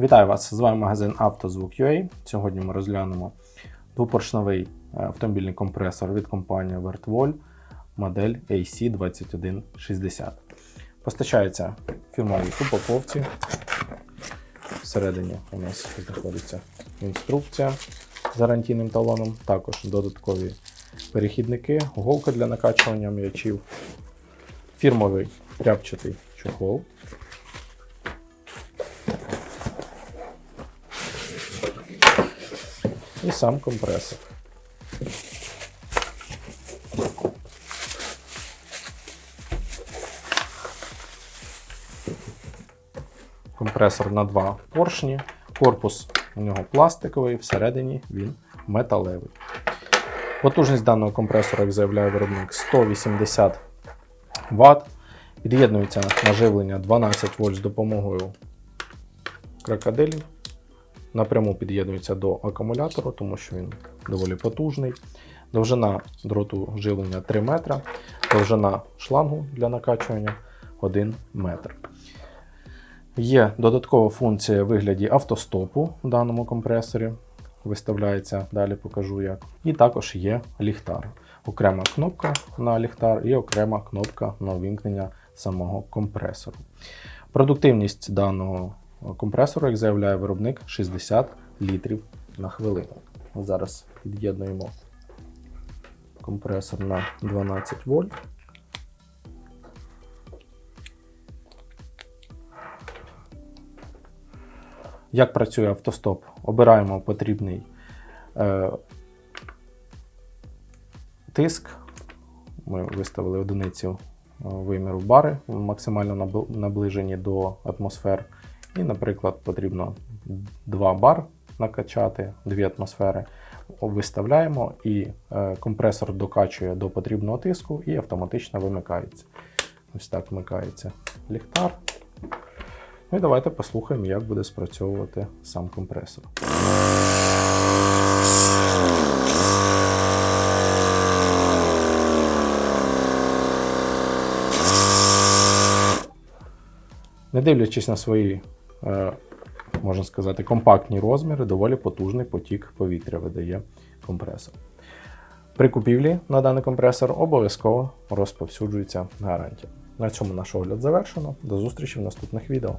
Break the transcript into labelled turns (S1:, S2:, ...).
S1: Вітаю вас! З вами магазин «Автозвук.UA». Сьогодні ми розглянемо двопоршневий е, автомобільний компресор від компанії Vertwol модель AC2160. Постачається в фірмовій упаковці. Всередині у нас знаходиться інструкція з гарантійним талоном, також додаткові перехідники, голка для накачування м'ячів, фірмовий тряпчатий чохол. І сам компресор. Компресор на два поршні. Корпус у нього пластиковий, всередині він металевий. Потужність даного компресора, як заявляє виробник, 180 Вт. Під'єднується наживлення 12 вольт з допомогою крокодилів напряму під'єднується до акумулятора, тому що він доволі потужний. Довжина дроту живлення 3 метра, довжина шлангу для накачування 1 метр. Є додаткова функція в вигляді автостопу в даному компресорі. Виставляється, далі покажу як. І також є ліхтар. Окрема кнопка на ліхтар і окрема кнопка на увімкнення самого компресору. Продуктивність даного компресору, як заявляє виробник, 60 літрів на хвилину. Зараз під'єднуємо компресор на 12 вольт. Як працює автостоп? Обираємо потрібний е, тиск. Ми виставили одиницю е, виміру бари, максимально наближені до атмосфер. І, наприклад, потрібно 2 бар накачати, 2 атмосфери. Виставляємо і е, компресор докачує до потрібного тиску і автоматично вимикається. Ось так вмикається ліхтар. Ну і давайте послухаємо, як буде спрацьовувати сам компресор. Не дивлячись на свої, можна сказати, компактні розміри, доволі потужний потік повітря видає компресор. При купівлі на даний компресор обов'язково розповсюджується гарантія. На цьому наш огляд завершено. До зустрічі в наступних відео.